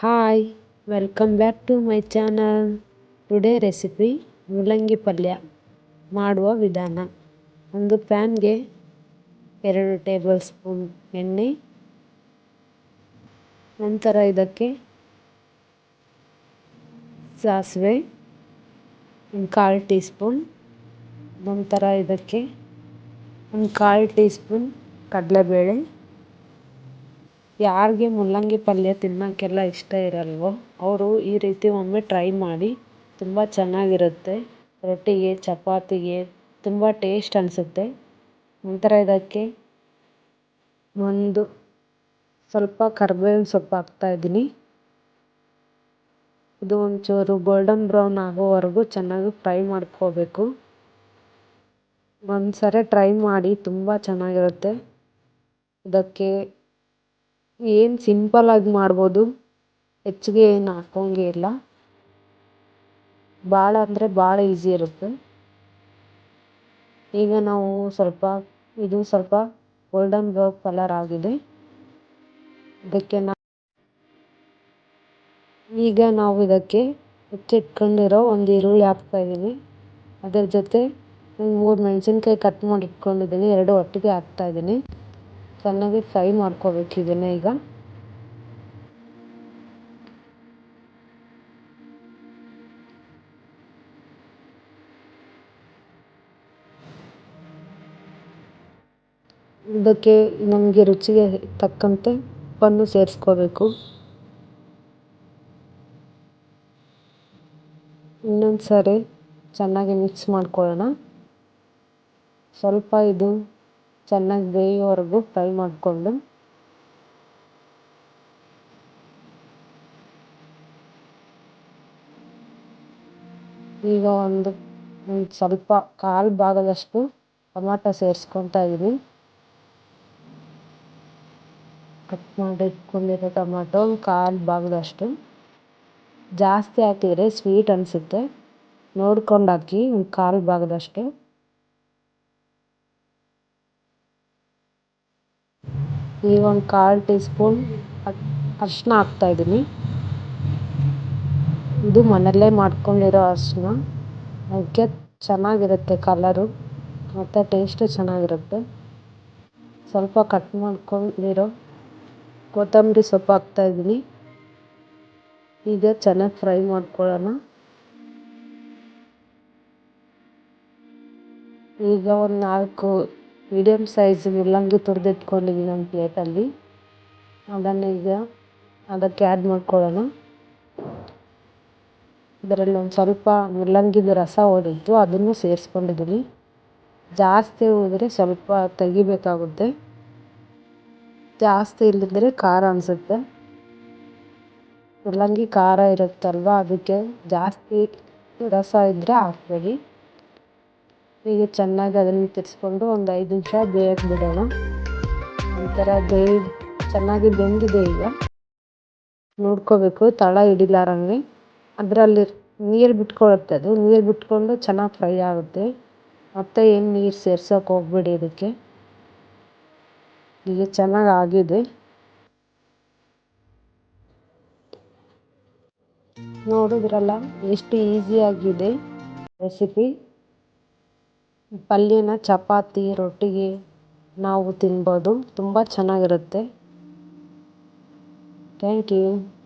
Hi welcome back to my channel today recipe ಮೂಲಂಗಿ ಪಲ್ಯ ಮಾಡುವ ವಿಧಾನ. ಒಂದು ಪ್ಯಾನ್ಗೆ ಎರಡು ಟೇಬಲ್ ಸ್ಪೂನ್ ಎಣ್ಣೆ, ನಂತರ ಇದಕ್ಕೆ ಸಾಸಿವೆ ಒಂದು ಕಾಲು ಟೀ ಸ್ಪೂನ್ ನಂತರ ಇದಕ್ಕೆ ಒಂದು ಕಾಲು ಟೀ ಸ್ಪೂನ್ ಕಡಲೆಬೇಳೆ. ಯಾರಿಗೆ ಮೂಲಂಗಿ ಪಲ್ಯ ತಿನ್ನೋಕ್ಕೆಲ್ಲ ಇಷ್ಟ ಇರಲ್ವೋ, ಅವರು ಈ ರೀತಿ ಒಮ್ಮೆ ಟ್ರೈ ಮಾಡಿ ತುಂಬ ಚೆನ್ನಾಗಿರುತ್ತೆ. ರೊಟ್ಟಿಗೆ, ಚಪಾತಿಗೆ ತುಂಬ ಟೇಸ್ಟ್ ಅನಿಸುತ್ತೆ. ನಂತರ ಇದಕ್ಕೆ ಒಂದು ಸ್ವಲ್ಪ ಕರ್ಬೇವಿನ ಸೊಪ್ಪು ಹಾಕ್ತಾಯಿದ್ದೀನಿ ಇದು ಒಂಚೂರು ಗೋಲ್ಡನ್ ಬ್ರೌನ್ ಆಗೋವರೆಗೂ ಚೆನ್ನಾಗಿ ಫ್ರೈ ಮಾಡ್ಕೋಬೇಕು. ಒಂದು ಸರಿ ಟ್ರೈ ಮಾಡಿ ತುಂಬ ಚೆನ್ನಾಗಿರುತ್ತೆ. ಇದಕ್ಕೆ ಏನು ಸಿಂಪಲ್ಲಾಗಿ ಮಾಡ್ಬೋದು ಹೆಚ್ಚಿಗೆ ಏನು ಹಾಕೋಂಗೆ ಇಲ್ಲ. ಭಾಳ ಅಂದರೆ ಭಾಳ ಈಸಿ ಇರುತ್ತೆ. ಈಗ ನಾವು ಸ್ವಲ್ಪ, ಇದು ಸ್ವಲ್ಪ ಗೋಲ್ಡನ್ ಕಲರ್ ಆಗಿದೆ. ಇದಕ್ಕೆ ನಾ ಈಗ ನಾವು ಇದಕ್ಕೆ ಹೆಚ್ಚಿಟ್ಕೊಂಡಿರೋ ಒಂದು ಈರುಳ್ಳಿ ಹಾಕ್ತಾ ಇದ್ದೀನಿ ಅದರ ಜೊತೆ ಮೂರು ಮೆಣಸಿನ್ಕಾಯಿ ಕಟ್ ಮಾಡಿ ಇಟ್ಕೊಂಡಿದ್ದೀನಿ ಎರಡು ಒಟ್ಟಿಗೆ ಹಾಕ್ತಾಯಿದ್ದೀನಿ ಚೆನ್ನಾಗಿ ಫ್ರೈ ಮಾಡ್ಕೋಬೇಕು ಇದನ್ನು ಈಗ. ಇದಕ್ಕೆ ನಮಗೆ ರುಚಿಗೆ ತಕ್ಕಂತೆ ಉಪ್ಪನ್ನು ಸೇರಿಸ್ಕೋಬೇಕು. ಇನ್ನೊಂದು ಸಾರಿ ಚೆನ್ನಾಗಿ ಮಿಕ್ಸ್ ಮಾಡ್ಕೊಳ್ಳೋಣ. ಸ್ವಲ್ಪ ಇದು ಚೆನ್ನಾಗಿ ಬೇಯೋವರೆಗೂ ಫ್ರೈ ಮಾಡಿಕೊಂಡು ಈಗ ಒಂದು ಸ್ವಲ್ಪ ಕಾಲು ಭಾಗದಷ್ಟು ಟೊಮಾಟೊ ಸೇರಿಸ್ಕೊತಾ ಇದ್ದೀನಿ ಕಟ್ ಮಾಡಿ ಇಟ್ಕೊಂಡಿರೋ ಟೊಮಾಟೊ ಕಾಲು ಭಾಗದಷ್ಟು. ಜಾಸ್ತಿ ಹಾಕಿದರೆ ಸ್ವೀಟ್ ಅನಿಸುತ್ತೆ. ನೋಡ್ಕೊಂಡು ಹಾಕಿ ಒಂದು ಕಾಲು ಭಾಗದಷ್ಟು. ಈಗ ಒಂದು ಕಾಲು ಟೀ ಸ್ಪೂನ್ ಅರಿಶಿನ ಹಾಕ್ತಾಯಿದ್ದೀನಿ ಇದು ಮನೆಯಲ್ಲೇ ಮಾಡ್ಕೊಂಡಿರೋ ಅರಿಶಿನ ಅದಕ್ಕೆ ಚೆನ್ನಾಗಿರುತ್ತೆ ಕಲರು. ಮತ್ತು ಟೇಸ್ಟು ಚೆನ್ನಾಗಿರುತ್ತೆ. ಸ್ವಲ್ಪ ಕಟ್ ಮಾಡ್ಕೊಂಡಿರೋ ಕೊತ್ತಂಬರಿ ಸೊಪ್ಪು ಹಾಕ್ತಾಯಿದ್ದೀನಿ ಈಗ ಚೆನ್ನಾಗಿ ಫ್ರೈ ಮಾಡ್ಕೊಳ್ಳೋಣ. ಈಗ ಒಂದು ನಾಲ್ಕು ಮೀಡಿಯಮ್ ಸೈಜ್ ಮೂಲಂಗಿ ತುರಿದಿಟ್ಕೊಂಡಿದ್ದೀನಿ ಒಂದು ಪ್ಲೇಟಲ್ಲಿ ಅದನ್ನು ಈಗ ಅದಕ್ಕೆ ಆ್ಯಡ್ ಮಾಡ್ಕೊಳ್ಳೋಣ. ಇದರಲ್ಲಿ ಒಂದು ಸ್ವಲ್ಪ ಮೂಲಂಗಿದು ರಸ ಹೊಡೆದು ಅದನ್ನು ಸೇರಿಸ್ಕೊಂಡಿದ್ದೀನಿ ಜಾಸ್ತಿ ಹೋದರೆ ಸ್ವಲ್ಪ ತೆಗಿಬೇಕಾಗುತ್ತೆ. ಜಾಸ್ತಿ ಇಲ್ಲದಿದ್ದರೆ ಖಾರ ಅನಿಸುತ್ತೆ. ಮೂಲಂಗಿ ಖಾರ ಇರುತ್ತಲ್ವ, ಅದಕ್ಕೆ ಜಾಸ್ತಿ ರಸ ಇದ್ದರೆ ಹಾಕ್ಬೇಡಿ. ಹೀಗೆ ಚೆನ್ನಾಗಿ ಅದನ್ನು ತಿರ್ಸ್ಕೊಂಡು ಒಂದು ಐದು ನಿಮಿಷ ಬೇಯಕ್ಕೆ ಬಿಡೋಣ. ಒಂಥರ ಬೇಯ್, ಚೆನ್ನಾಗಿ ಬೆಂದಿದೆ ಈಗ. ನೋಡ್ಕೋಬೇಕು, ತಳ ಹಿಡಿಲಾರಂಗೆ ಅದರಲ್ಲಿ ನೀರು ಬಿಟ್ಕೊಳ್ಳುತ್ತೆ ಅದು. ನೀರು ಬಿಟ್ಕೊಂಡು ಚೆನ್ನಾಗಿ ಫ್ರೈ ಆಗುತ್ತೆ. ಮತ್ತೆ ಏನು ನೀರು ಸೇರ್ಸೋಕೆ ಹೋಗ್ಬೇಡಿ ಇದಕ್ಕೆ. ಈಗ ಚೆನ್ನಾಗಿ ಆಗಿದೆ. ನೋಡಿದ್ರಲ್ಲ ಎಷ್ಟು ಈಸಿಯಾಗಿದೆ ರೆಸಿಪಿ. ಪಲ್ಯನ ಚಪಾತಿ ರೊಟ್ಟಿಗೆ ನಾವು ತಿನ್ಬೋದು. ತುಂಬ ಚೆನ್ನಾಗಿರುತ್ತೆ. Thank you